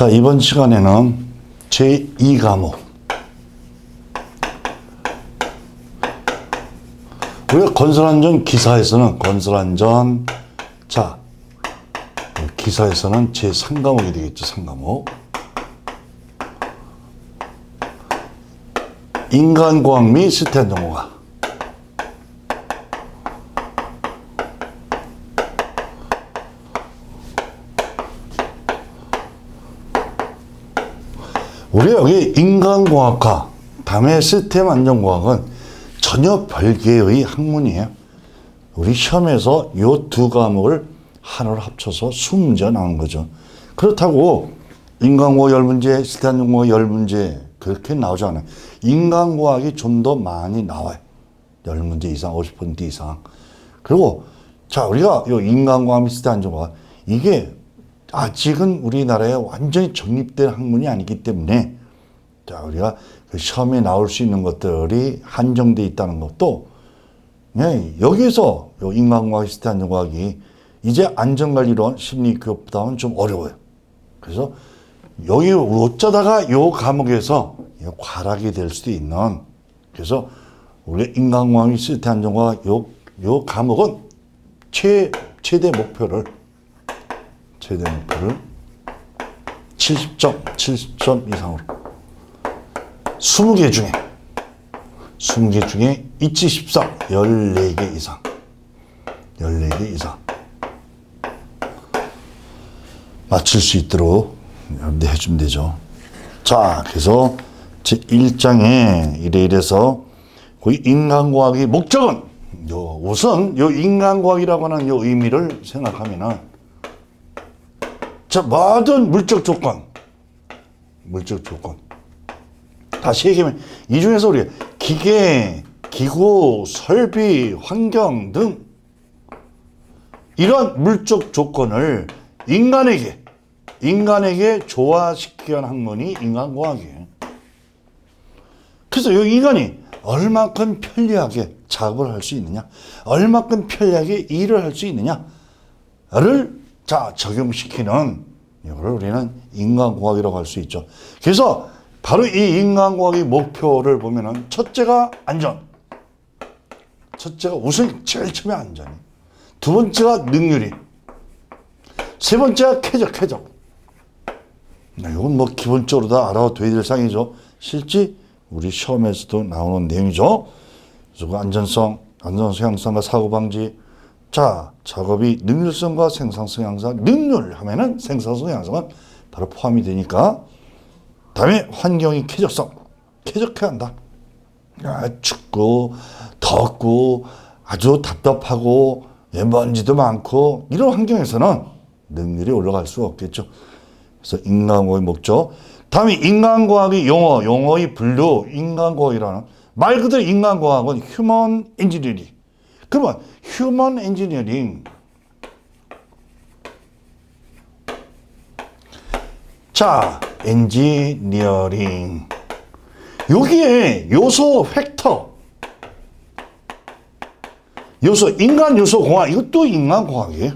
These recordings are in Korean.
자, 이번 시간에는 제2과목. 우리가 건설안전 기사에서는 건설안전, 자, 기사에서는 제3과목이 되겠죠, 3과목. 인간과학 및 시스템 정보가. 우리 여기 인간공학과, 다음에 시스템 안전공학은 전혀 별개의 학문이에요. 우리 시험에서 이 두 과목을 하나로 합쳐서 20문제가 나온 거죠. 그렇다고 인간공학 10문제, 시스템 안전공학 10문제 그렇게 나오지 않아요. 인간공학이 좀 더 많이 나와요. 10문제 이상, 50% 이상. 그리고 자, 우리가 이 인간공학 및 시스템 안전공학 이게 아직은 우리나라에 완전히 정립된 학문이 아니기 때문에 자 우리가 그 시험에 나올 수 있는 것들이 한정돼 있다는 것도 예, 여기서 요 인간과학 시스템 안전과학이 이제 안전관리론 심리교육보다는 좀 어려워요. 그래서 여기 어쩌다가 요 과목에서 과락이 될 수도 있는 그래서 우리 인간과학 시스템 안전과학 요, 요 과목은 최, 최대 목표를 최대 목표를 70점, 70점 이상으로. 20개 중에 20개 중에 있지 14, 14개 이상. 14개 이상. 맞출 수 있도록 여러분들 해주면 되죠. 자, 그래서 제 1장에 이래 이래서 그 인간과학의 목적은 요 우선 요 인간과학이라고 하는 요 의미를 생각하면은 자, 모든 물적 조건, 물적 조건. 다시 얘기하면, 이 중에서 우리 기계, 기구, 설비, 환경 등 이런 물적 조건을 인간에게, 인간에게 조화시키는 학문이 인간공학이에요. 그래서 이 인간이 얼마큼 편리하게 작업을 할 수 있느냐, 얼마큼 편리하게 일을 할 수 있느냐를 자, 적용시키는 이거를 우리는 인간공학이라고 할 수 있죠. 그래서 바로 이 인간공학의 목표를 보면은 첫째가 안전. 첫째가 우선 제일 처음에 안전. 두 번째가 능률이. 세 번째가 쾌적, 쾌적. 네, 이건 뭐 기본적으로 다 알아둬야 될 상이죠. 실제 우리 시험에서도 나오는 내용이죠. 그래서 그 안전성, 안전성 향상과 사고 방지, 자, 작업이 능률성과 생산성 향상, 능률 하면은 생산성 향상은 바로 포함이 되니까. 다음에 환경이 쾌적성, 쾌적해야 한다. 야, 춥고, 덥고, 아주 답답하고, 예, 먼지도 많고, 이런 환경에서는 능률이 올라갈 수가 없겠죠. 그래서 인간과학의 목적. 다음에 인간과학의 용어, 용어의 분류, 인간과학이라는 말 그대로 인간과학은 휴먼 엔지니어링. 그러면 휴먼 엔지니어링 자 엔지니어링 여기에 요소 팩터 요소 인간 요소 공학 이것도 인간 공학이에요.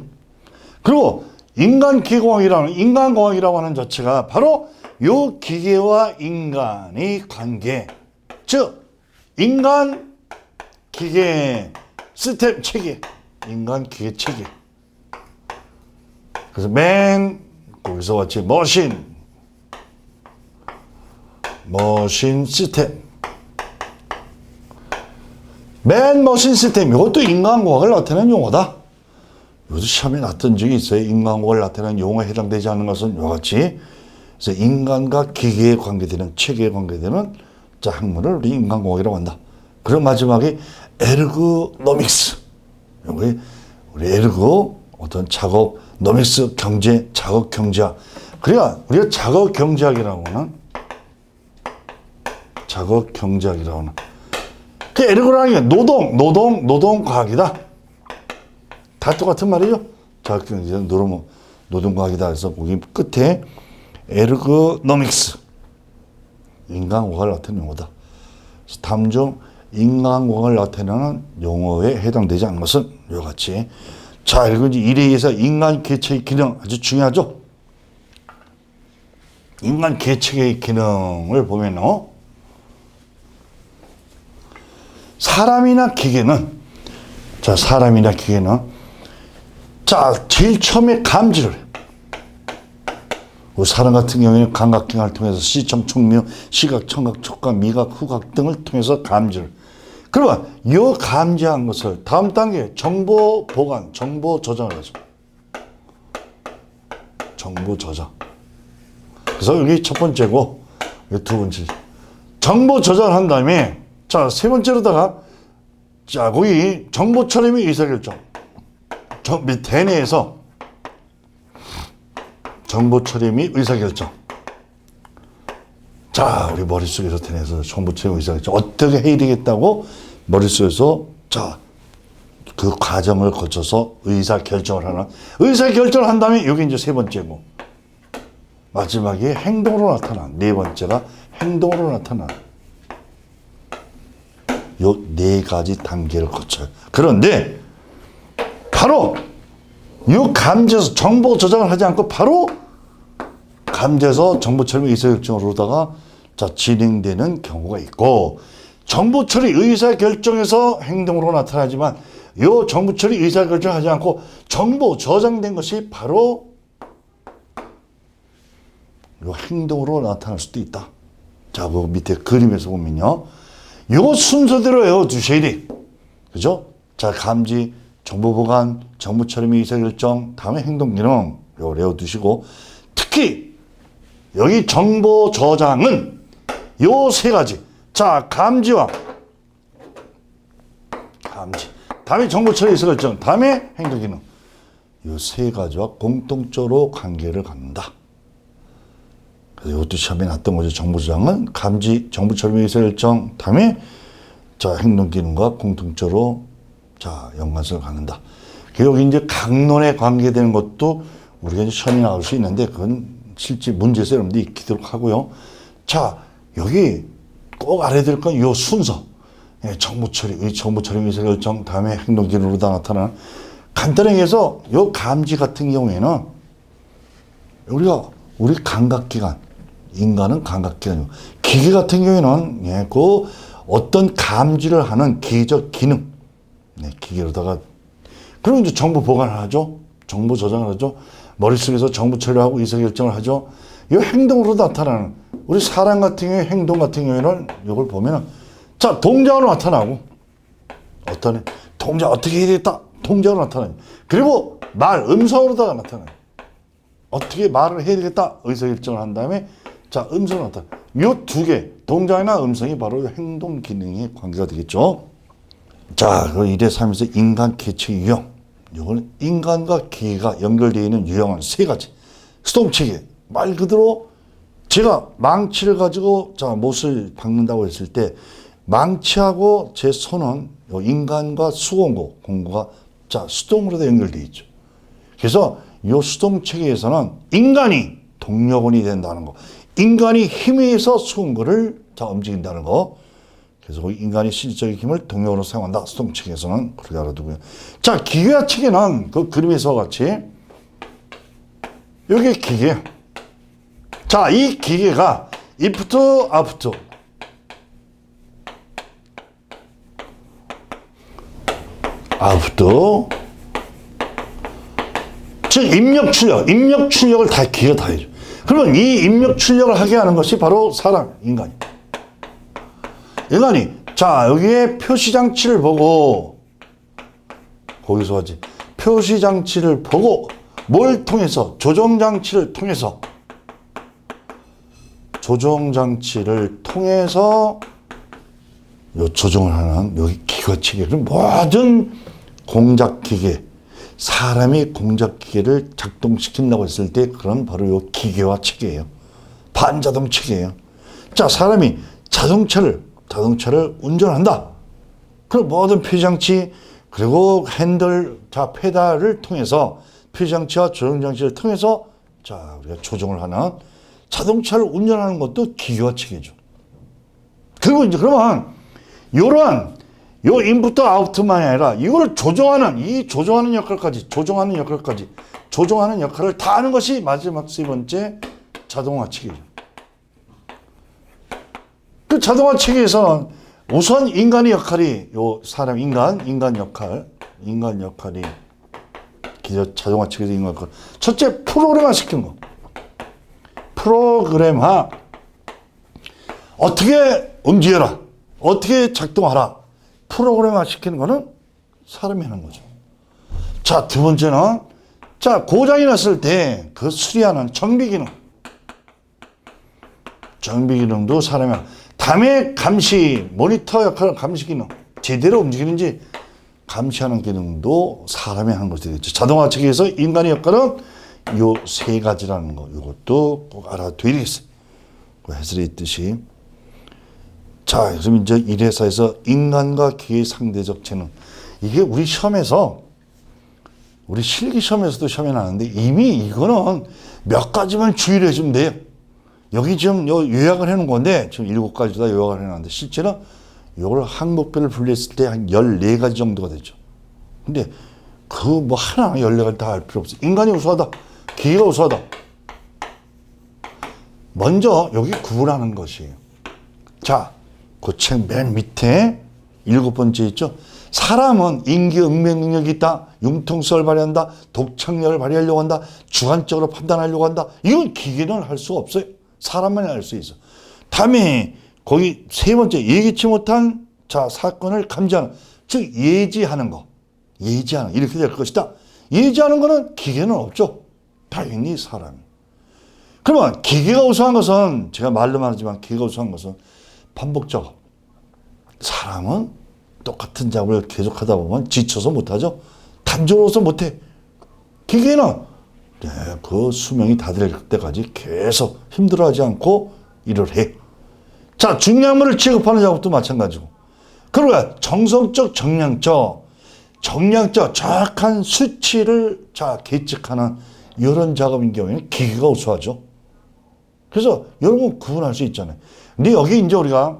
그리고 인간 기계공학이라는 인간 공학이라고 하는 자체가 바로 요 기계와 인간의 관계. 즉 인간 기계 시스템 체계, 인간 기계 체계. 그래서 맨 거기서 왔지 머신, 머신 시스템. 맨 머신 시스템 이것도 인간공학을 나타내는 용어다. 요즘 시험에 나왔던 적이 있어요. 인간공학을 나타내는 용어에 해당되지 않는 것은 이같이 그래서 인간과 기계에 관계되는 체계에 관계되는 자 학문을 우리 인간공학이라고 한다. 그리고 마지막에 에르고노믹스. 여기 우리 에르고 어떤 작업 노믹스 경제 작업 경제학. 그러니까 우리가 작업 경제학이라고 하는 작업 경제학이라고 하는 그 에르고라는 게 노동 노동 노동 과학이다. 다 똑같은 말이죠. 작업 경제 노동 노동 과학이다. 그래서 거기 끝에 에르고노믹스 인간과학을 나타내는 용어다. 다음 중 인간공학을 나타내는 용어에 해당되지 않는 것은 이와 같이 자 이에 의해서 인간 개체의 기능 아주 중요하죠. 인간 계측의 기능을 보면 어? 사람이나 기계는 자 사람이나 기계는 자 제일 처음에 감지를 해요. 우리 사람 같은 경우에는 감각기관을 통해서 시청, 청명, 시각, 청각, 촉각, 미각, 후각 등을 통해서 감지를. 그러면 이 감지한 것을 다음 단계 정보 보관, 정보 저장을 하죠. 정보 저장. 그래서 여기 첫 번째고 두 번째. 정보 저장을 한 다음에 자 세 번째로다가 자 거기 정보 처리 및 의사결정. 정, 밑 대내에서 정보 처리 및 의사결정. 자, 우리 머릿속에서 대내서 정보 처리 의사결정. 어떻게 해야 되겠다고 머릿속에서 자, 그 과정을 거쳐서 의사 결정을 하는. 의사 결정을 한 다음에 여기 이제 세 번째고. 마지막에 행동으로 나타난. 네 번째가 행동으로 나타난. 요네 가지 단계를 거쳐요. 그런데 바로 이 감지에서 정보 저장을 하지 않고 바로 감지에서 정보 처리 의사 결정으로다가 자 진행되는 경우가 있고 정보 처리 의사 결정에서 행동으로 나타나지만 이 정보 처리 의사 결정하지 않고 정보 저장된 것이 바로 이 행동으로 나타날 수도 있다. 자, 그 밑에 그림에서 보면요. 요 순서대로 외워 두셔야 돼. 그죠? 자, 감지, 정보 보관, 정보 처리 및 의사결정, 다음에 행동 기능, 요 외워 두시고, 특히, 여기 정보 저장은 요 세 가지. 자, 감지와, 감지. 다음에 정보 처리 의사결정, 다음에 행동 기능. 요 세 가지와 공통적으로 관계를 갖는다. 그래서 이것도 시험에 났던 거죠. 정보 저장은 감지, 정보 처리 및 의사 결정, 다음에 자 행동 기능과 공통적으로 자 연관성을 갖는다. 그 여기 이제 강론에 관계되는 것도 우리가 이제 시험이 나올 수 있는데 그건 실제 여러분들이 익히도록 하고요. 자 여기 꼭 알아야 될건요 순서. 예, 정보 처리, 의 정보 처리 의사 결정, 다음에 행동 기능으로 다 나타나는 간단하게 해서 요 감지 같은 경우에는 우리가 우리 감각 기관 인간은 감각 기관이고 기계 같은 경우에는 예, 그 어떤 감지를 하는 기계적 기능 네, 기계로다가 그럼 이제 정보 보관을 하죠 정보 저장을 하죠 머릿속에서 정보 처리하고 의사결정을 하죠. 이 행동으로 나타나는 우리 사람 같은 경우에 행동 같은 경우에는 이걸 보면은 자 동작으로 나타나고. 어떤 동작 어떻게 해야 되겠다. 동작으로 나타나요. 그리고 말 음성으로다가 나타나요. 어떻게 말을 해야 되겠다. 의사결정을 한 다음에 자 음성을 나타나 요두 개 동작이나 음성이 바로 행동 기능에 관계가 되겠죠. 자 그 1회 3에서 인간 개체 유형 이거는 인간과 기계가 연결되어 있는 유형은 세 가지 스톰 체계 말 그대로 제가 망치를 가지고 자 못을 박는다고 했을 때 망치하고 제 손은 요 인간과 수공고 공고가 자 수동으로 다 연결되어 있죠 그래서 이 수동 체계에서는 인간이 동력원이 된다는 거. 인간이 힘에 의해서 수공구를 자 움직인다는 거. 그래서 그 인간이 실질적인 힘을 동력으로 사용한다. 수동 체계에서는 그렇게 알아두고요. 자, 기계와 체계는 그 그림에서 같이 여기 기계. 자, 이 기계가 이프트 아프트 아프트 즉 입력 출력, 입력 출력을 다 기가 다 해줘. 그러면 이 입력 출력을 하게 하는 것이 바로 사람, 인간이. 인간이 자 여기에 표시 장치를 보고 거기서 하지 표시 장치를 보고 뭘 통해서 조정 장치를 통해서 조정 장치를 통해서 요 조정을 하는 여기 기계 체계를 모든 공작 기계 사람이 공작 기계를 작동시킨다고 했을 때 그런 바로 요 기계화 체계예요. 반자동 체계예요. 자, 사람이 자동차를 자동차를 운전한다. 그럼 모든 표장치 그리고 핸들 자 페달을 통해서 표장치와 조정 장치를 통해서 자 우리가 조정을 하는 자동차를 운전하는 것도 기계화 체계죠. 그리고 이제 그러면 이러한 요 인부터 아웃만이 아니라 이걸 조정하는 이 조정하는 역할까지 조정하는 역할까지 조정하는 역할을 다 하는 것이 마지막 세 번째 자동화 체계죠. 그 자동화 체계에서는 우선 인간의 역할이 요 사람 인간 인간 역할 인간 역할이 기저 자동화 체계에서 인간 역할. 첫째 프로그램화 시키는 거. 프로그램화. 어떻게 움직여라. 어떻게 작동하라. 프로그램화 시키는 거는 사람이 하는 거죠. 자 두 번째는 자 고장이 났을 때 그 수리하는 정비 기능. 정비 기능도 사람이 하는 담의 감시 모니터 역할을 감시 기능 제대로 움직이는지 감시하는 기능도 사람이 하는 것이 되겠죠. 자동화 체계에서 인간의 역할은 요 세 가지라는 거 이것도 꼭 알아둬야 되겠어요. 그 해설에 있듯이 자 그럼 이제 이 회사에서 인간과 기의 상대적 재능 이게 우리 시험에서 우리 실기 시험에서도 시험에 나왔는데 이미 이거는 몇 가지만 주의를 해주면 돼요. 여기 지금 요 요약을 해놓은 건데 지금 일곱 가지 다 요약을 해놨는데 실제는 이걸 항목별을 분류했을 때한 14가지 정도가 되죠. 근데 그 뭐 하나 14가지 다알 필요 없어. 인간이 우수하다. 기계가 우수하다. 먼저 여기 구분하는 것이에요. 자, 그 책 맨 밑에 일곱 번째 있죠. 사람은 인기 응명 능력이 있다. 융통성을 발휘한다. 독창력을 발휘하려고 한다. 주관적으로 판단하려고 한다. 이건 기계는 할 수가 없어요. 사람만이 할수 있어. 다음에 거기 세 번째 예기치 못한 자 사건을 감지하는 즉 예지하는 거. 예지하는 이렇게 될 것이다. 예지하는 거는 기계는 없죠. 당연히 사람이. 그러면 기계가 우수한 것은 제가 말로만 하지만 기계가 우수한 것은 반복 작업. 사람은 똑같은 작업을 계속하다 보면 지쳐서 못하죠. 단조로워서 못해. 기계는 네, 그 수명이 다 될 때까지 계속 힘들어하지 않고 일을 해. 자, 중량물을 취급하는 작업도 마찬가지고. 그러니까 정성적, 정량적, 정량적 정확한 수치를 자 계측하는 이런 작업인 경우에는 기계가 우수하죠. 그래서 여러분 구분할 수 있잖아요. 근데 여기 이제 우리가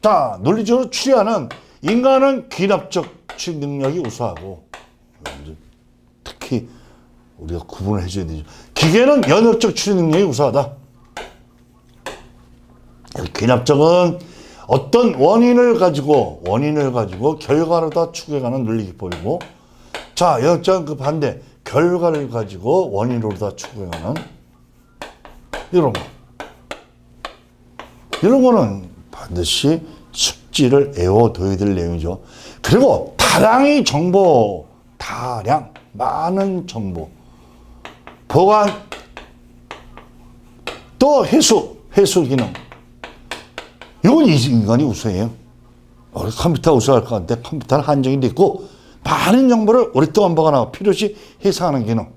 다 논리적으로 추리하는 인간은 귀납적 능력이 우수하고 특히 우리가 구분을 해줘야 되죠. 기계는 연역적 추리 능력이 우수하다. 귀납적은 어떤 원인을 가지고 원인을 가지고 결과를 다 추구해가는 논리 기법이고 자 연역적은 그 반대 결과를 가지고 원인으로 다 추구해가는 이런 거 이런 거는 반드시 숙지를 애워둬야 될 내용이죠. 그리고 다량의 정보, 다량, 많은 정보, 보관, 또 회수, 회수 기능. 이건 인간이 우수해요. 우리 컴퓨터 우수할 것 같은데 컴퓨터는 한정이 돼 있고 많은 정보를 오랫동안 보관하고 필요시 해상하는 기능.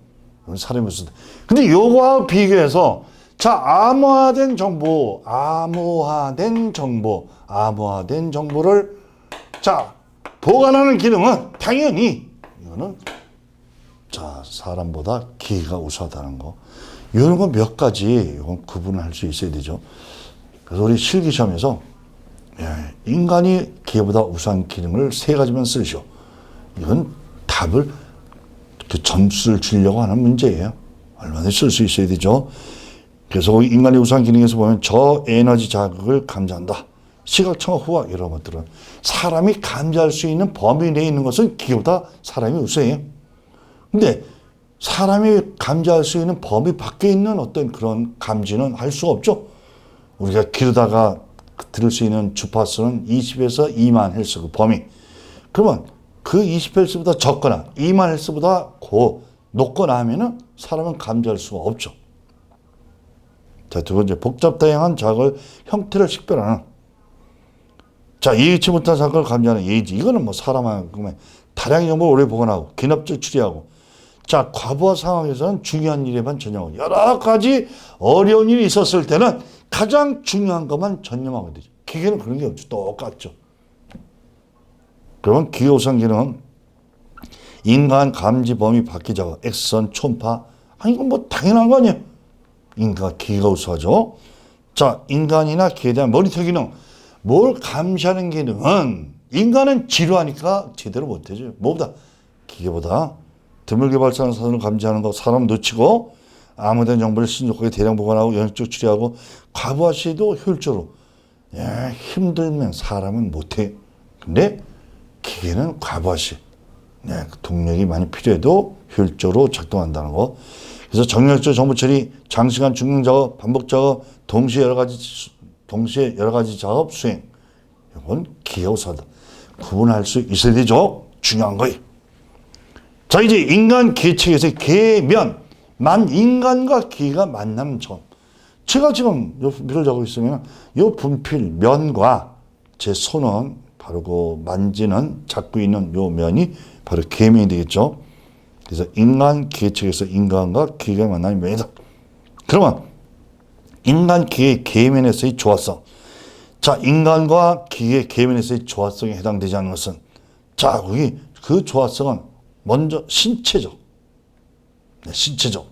이건 사람이 우수다. 근데 요거와 비교해서 자, 암호화된 정보, 암호화된 정보, 암호화된 정보를 자, 보관하는 기능은 당연히 이거는 자, 사람보다 기계가 우수하다는 거. 이런 거 몇 가지 이건 구분을 할 수 있어야 되죠. 그래서 우리 실기 시험에서 예, 인간이 기계보다 우수한 기능을 세 가지만 쓰시오. 이건 답을 그 점수를 주려고 하는 문제예요. 얼마든지 쓸 수 있어야 되죠. 그래서 인간의 우수한 기능에서 보면 저 에너지 자극을 감지한다. 시각, 청각, 후각 이런 것들은 사람이 감지할 수 있는 범위 내에 있는 것은 기계보다 사람이 우수해요. 근데 사람이 감지할 수 있는 범위 밖에 있는 어떤 그런 감지는 할 수가 없죠. 우리가 기르다가 들을 수 있는 주파수는 20에서 2만 헬스 그 범위. 그러면 그 20헬스보다 적거나 2만 헬스보다 고 높거나 하면은 사람은 감지할 수가 없죠. 자, 두 번째, 복잡 다양한 자극을 형태를 식별하는. 자, 예의치 못한 사건을 감지하는 예의지. 이거는 뭐 사람한테 다량의 정보를 오래 보관하고, 기납적 추리하고. 자, 과부하 상황에서는 중요한 일에만 전념하고, 여러 가지 어려운 일이 있었을 때는 가장 중요한 것만 전념하게 되죠. 기계는 그런 게 없죠. 똑같죠. 그러면 기계 우선 기능은 인간 감지 범위 바퀴 작업, X선, 초음파. 아니, 이건 뭐 당연한 거 아니에요. 인간 기계가 우수하죠. 자, 인간이나 기계에 대한 모니터 기능. 뭘 감시하는 기능은 인간은 지루하니까 제대로 못하죠. 뭐보다 기계보다 드물게 발사하는 사선을 감지하는 거 사람 놓치고 아무된 정보를 신속하게 대량 보관하고 연역적 추리하고 과부하 시도 효율적으로 예, 힘들면 사람은 못해. 근데 기계는 과부하 시. 네, 그 동력이 많이 필요해도 효율적으로 작동한다는 거. 그래서 정력적 정보 처리, 장시간 중능 작업, 반복 작업, 동시에 여러 가지 수- 동시에 여러 가지 작업 수행. 이건 기계우사다. 구분할 수 있어야 되죠. 중요한 거예요. 자 이제 인간 기체에서 계면 만 인간과 기계가 만나는 점. 제가 지금 요 분필을 잡고 있으면 요 분필 면과 제 손은 바로 그 만지는 잡고 있는 요 면이 바로 계면이 되겠죠. 그래서 인간 기계측에서 인간과 기계가 만나는 면이다. 그러면 인간 기계 계면에서의 조화성. 자, 인간과 기계 계면에서의 조화성에 해당되지 않는 것은 자, 거기 그 조화성은 먼저 신체적. 네, 신체적.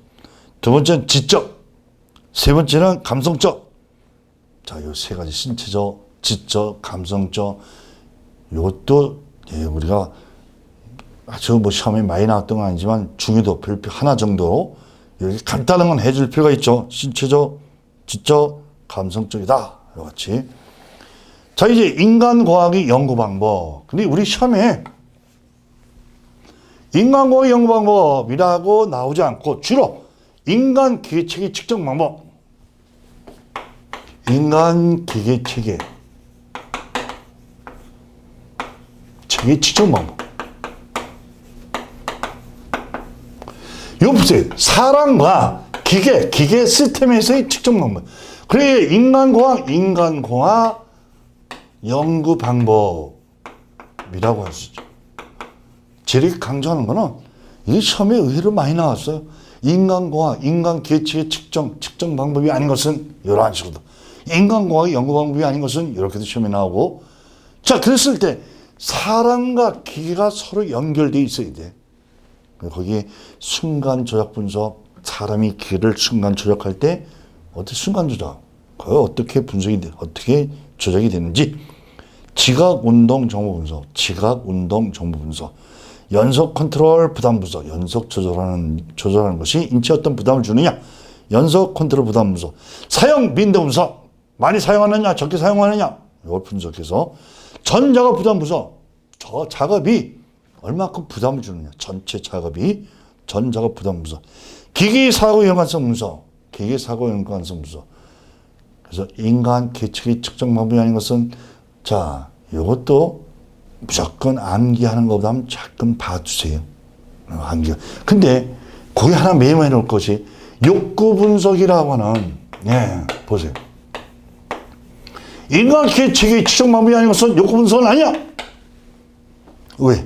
두 번째는 지적. 세 번째는 감성적. 자, 요 세 가지 신체적, 지적, 감성적. 요것도 예, 우리가 아주 뭐 시험에 많이 나왔던 건 아니지만 중요도 별표 하나 정도 이렇게 간단한 건 해줄 필요가 있죠. 신체적, 지적, 감성적이다. 이같이. 자, 이제 인간과학의 연구 방법. 근데 우리 시험에 인간과학 연구 방법이라고 나오지 않고 주로 인간 기계체계 측정 방법. 인간 기계체계. 체계 측정 방법. 보세요. 사람과 기계, 기계 시스템에서의 측정 방법. 그래, 인간공학, 인간공학 연구 방법이라고 할 수 있죠. 제일 강조하는 거는 이 시험에 의외로 많이 나왔어요. 인간공학, 인간 개체의 측정, 측정 방법이 아닌 것은 이러한 식으로. 인간공학의 연구 방법이 아닌 것은 이렇게도 시험에 나오고. 자, 그랬을 때 사람과 기계가 서로 연결되어 있어야 돼. 거기에 순간 조작 분석, 사람이 기를 순간 조작할 때 어떻게 순간 조작, 그거 어떻게 분석이 돼, 어떻게 조작이 되는지, 지각 운동 정보 분석, 지각 운동 정보 분석, 연속 컨트롤 부담 분석, 연속 조절하는 조절하는 것이 인체 어떤 부담을 주느냐, 연속 컨트롤 부담 분석, 사용 빈도 분석, 많이 사용하느냐, 적게 사용하느냐, 이걸 분석해서 전 작업 부담 분석, 저 작업이 얼마큼 부담을 주느냐. 전체 작업이 전 작업 부담 분석. 기기 사고 연관성 분석. 기기 사고 연관성 분석. 그래서 인간 계측의 측정 방법이 아닌 것은 자, 이것도 무조건 암기하는 것보다는 조금 봐주세요. 어, 암기. 근데 거기 하나 메모해 놓을 것이 욕구 분석이라고 하는 예, 보세요. 인간 계측의 측정 방법이 아닌 것은 욕구 분석은 아니야. 왜?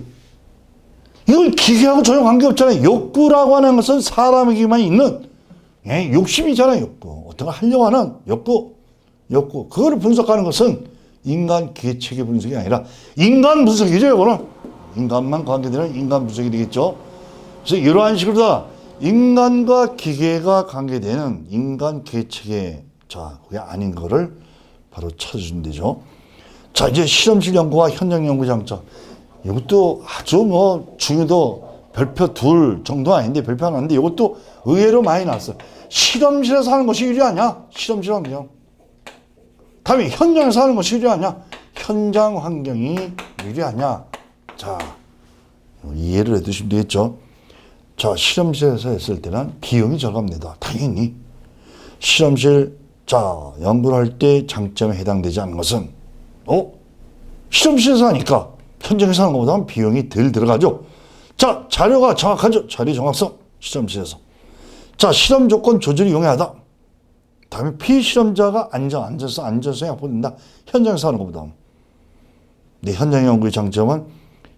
이건 기계하고 전혀 관계없잖아요. 욕구라고 하는 것은 사람에게만 있는 예, 욕심이잖아요. 욕구. 어떤 걸 하려고 하는 욕구. 욕구. 그거를 분석하는 것은 인간 기계 체계 분석이 아니라 인간 분석이죠. 이거는. 인간만 관계되는 인간 분석이 되겠죠. 그래서 이러한 식으로 다 인간과 기계가 관계되는 인간 기계 체계. 자, 그게 아닌 거를 바로 찾아주면 되죠. 자, 이제 실험실 연구와 현장 연구 장점. 이것도 아주 뭐 중요도 별표 둘 정도 아닌데 별표 하나인데 이것도 의외로 많이 나왔어. 실험실에서 하는 것이 유리하냐? 실험실 환경. 다 음에 현장에서 하는 것이 유리하냐? 현장 환경이 유리하냐? 자, 이해를 해두시면 되겠죠. 자, 실험실에서 했을 때는 비용이 절감됩니다. 당연히. 실험실, 자, 연구를 할 때 장점에 해당되지 않는 것은, 어? 실험실에서 하니까 현장에서 하는 것보다는 비용이 덜 들어가죠. 자, 자료가 정확하죠. 자료 정확성. 실험실에서. 자, 실험 조건 조절이 용이하다. 다음에 피실험자가 앉아, 앉아서, 앉아서 약보된다. 현장에서 하는 것보다는. 네, 현장 연구의 장점은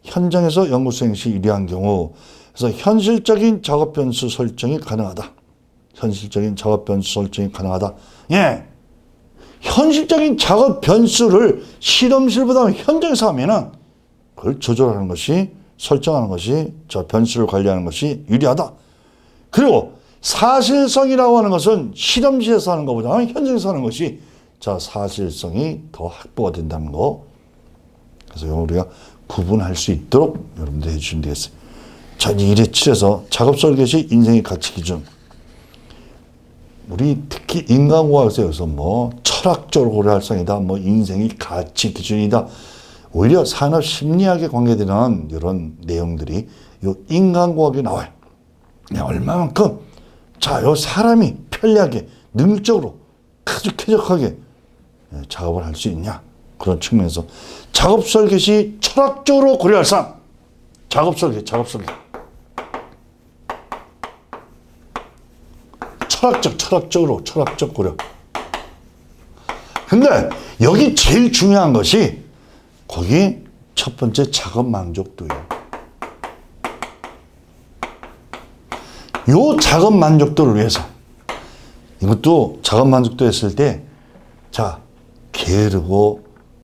현장에서 연구 수행 시 유리한 경우, 그래서 현실적인 작업 변수 설정이 가능하다. 현실적인 작업 변수 설정이 가능하다. 예. 현실적인 작업 변수를 실험실보다 현장에서 하면은 그걸 조절하는 것이 설정하는 것이 저 변수를 관리하는 것이 유리하다. 그리고 사실성이라고 하는 것은 실험실에서 하는 것보다 현장에서 하는 것이 자 사실성이 더 확보가 된다는 거. 그래서 우리가 구분할 수 있도록 여러분들 해주시면 되겠어요. 자, 이제 1회 7에서 작업 설계 시 인생의 가치 기준. 우리 특히 인간과학에서 뭐 철학적으로 고려할 상이다, 뭐 인생이 가치 기준이다. 오히려 산업 심리학에 관계되는 이런 내용들이 요 인간과학에 나와요. 네, 얼마만큼 자, 요 사람이 편리하게 능력적으로 아주 쾌적하게 예, 작업을 할 수 있냐? 그런 측면에서 작업 설계 시 철학적으로 고려할 사람. 작업 설계 작업 설계. 철학적 철학적으로 철학적 고려. 근데 여기 제일 중요한 것이 거기 첫 번째 작업 만족도예요 요 작업 만족도를 위해서. 이것도 작업 만족도 했을 때 자 게으르고